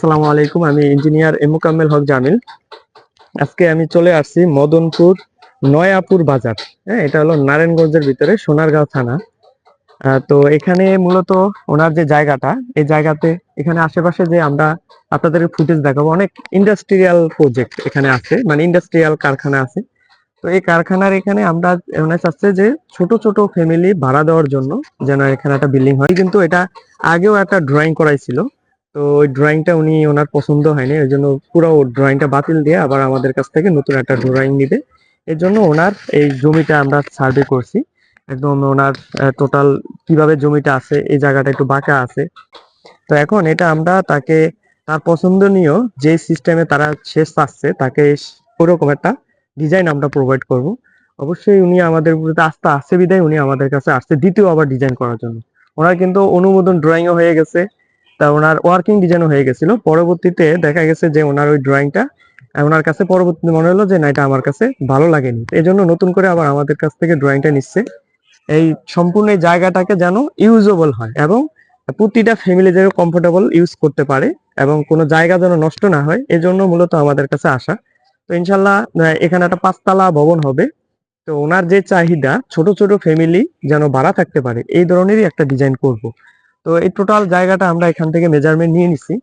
আসসালামু আলাইকুম, আমি ইঞ্জিনিয়ার এমুকাম্মেল হক জামিল। আজকে আমি চলে আসছি মদনপুর নয়াপুর বাজার। হ্যাঁ এটা হলো নারায়ণগঞ্জের ভিতরে, সোনারগাঁও থানা। তো এখানে মূলত ওনার যে জায়গাটা, এই জায়গাতে এখানে আশেপাশে যে আমরা আপনাদের ফুটেজ দেখাবো, অনেক ইন্ডাস্ট্রিয়াল প্রজেক্ট এখানে আছে মানে ইন্ডাস্ট্রিয়াল কারখানা আছে। তো এই কারখানার এখানে আমরা ওনার চাচ্ছে যে ছোট ছোট ফ্যামিলি ভাড়া দেওয়ার জন্য যেন এখানে একটা বিল্ডিং হয়। কিন্তু এটা আগেও একটা ড্রয়িং করাইছিল তো ওই ড্রয়িংটা উনি ওনার পছন্দ হয়নি, ওই জন্য পুরো ড্রয়িংটা বাতিল দিয়ে আবার আমাদের কাছ থেকে নতুন একটা ড্রয়িং নিবে। এর জন্য ওনার এই জমিটা আমরা সার্ভে করছি। একদম ওনার টোটাল কীভাবে জমিটা আছে, এই জায়গাটা একটু বাঁকা আছে। তো এখন এটা আমরা তাকে, তার পছন্দনীয় যে সিস্টেমে তারা শেষ চাচ্ছে তাকে ওরকম একটা ডিজাইন আমরা প্রোভাইড করব। অবশ্যই উনি আমাদের প্রতি আস্থা আছে বিদায় উনি আমাদের কাছে আসছে, দ্বিতীয় আবার ডিজাইন করার জন্য। ওনার কিন্তু অনুমোদন ড্রয়িংও হয়ে গেছে। তা ওনার ওয়ার্কিং ডিজাইনও হয়ে গেছিল। পরবর্তীতে দেখা গেছে যে ওনার ওই ড্রয়িংটা ওনার কাছে পরবর্তীতে মনে হলো যে না, এটা আমার কাছে ভালো লাগেনি। এই জন্য নতুন করে আবার আমাদের কাছ থেকে ড্রয়িংটা নিচ্ছে। এই সম্পূর্ণ জায়গাটাকে যেন ইউজেবল হয় এবং প্রতিটা ফ্যামিলি যেন কমফোর্টেবল ইউজ করতে পারে এবং কোনো জায়গা যেন নষ্ট না হয়, এজন্য মূলত আমাদের কাছে আসা। তো ইনশাল্লাহ এখানে একটা পাঁচতলা ভবন হবে। তো ওনার যে চাহিদা, ছোট ছোট ফ্যামিলি যেন ভাড়া থাকতে পারে, এই ধরনেরই একটা ডিজাইন করব। তো এই টোটাল জায়গাটা আমরা এখান থেকে মেজারমেন্ট নিয়ে নিছি।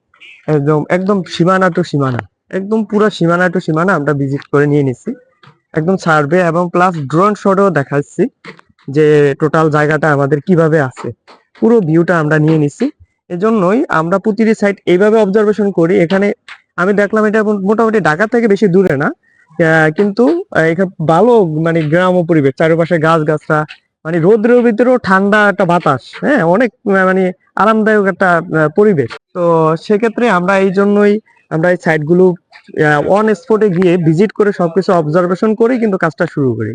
একদম একদম সীমানা টু সীমানা। একদম পুরো সীমানা টু সীমানা আমরা ভিজিট করে নিয়ে নিছি। একদম সার্ভে এবং প্লাস ড্রোন শটও দেখাচ্ছি যে টোটাল জায়গাটা আমাদের কীভাবে আছে। পুরো ভিউটা আমরা নিয়ে নিছি। এজন্যই আমরা প্রতিটি সাইড এইভাবে অবজারভেশন করি। এখানে আমি দেখলাম এটা মোটামুটি ঢাকা থেকে বেশি দূরে না। কিন্তু এখানে ভালো মানে গ্রাম্য পরিবেশ, চারিপাশে গাছ গাছরা মানে রোদ্রের ভিতরেও ঠান্ডা একটা বাতাস হ্যাঁ অনেক মানে আরামদায়ক একটা পরিবেশ। তো সেক্ষেত্রে আমরা এই জন্যই আমরা এই সাইটগুলো অন স্পটে গিয়ে ভিজিট করে সবকিছু অবজারভেশন করে, কিন্তু কাজটা শুরু করি।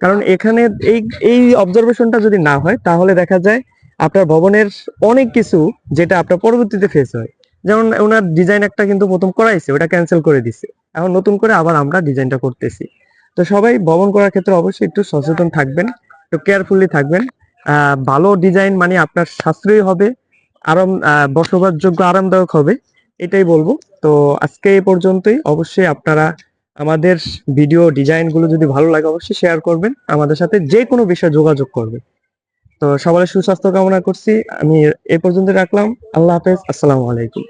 কারণ এখানে এই এই অবজারভেশনটা যদি না হয়, তাহলে দেখা যায় আপনার ভবনের অনেক কিছু যেটা আপনার পরবর্তীতে ফেস হয়। যেমন ওনার ডিজাইন একটা কিন্তু প্রথম করাইছে, ওটা ক্যান্সেল করে দিছে। এখন নতুন করে আবার আমরা ডিজাইনটা করতেছি। তো সবাই ভবন করার ক্ষেত্রে অবশ্যই একটু সচেতন থাকবেন। একটু কেয়ারফুলি থাকবেন। ভালো ডিজাইন মানে আপনার সাশ্রয়ী হবে, আরাম বসবাসযোগ্য, আরামদায়ক হবে, এটাই বলব। তো আজকে এই পর্যন্তই। অবশ্যই আপনারা আমাদের ভিডিও ডিজাইনগুলো যদি ভালো লাগে, অবশ্যই শেয়ার করবেন। আমাদের সাথে যে কোনো বিষয়ে যোগাযোগ করবেন। তো সবার সুস্বাস্থ্য কামনা করছি। আমি এ পর্যন্ত রাখলাম। আল্লাহ হাফেজ। আসসালামু আলাইকুম।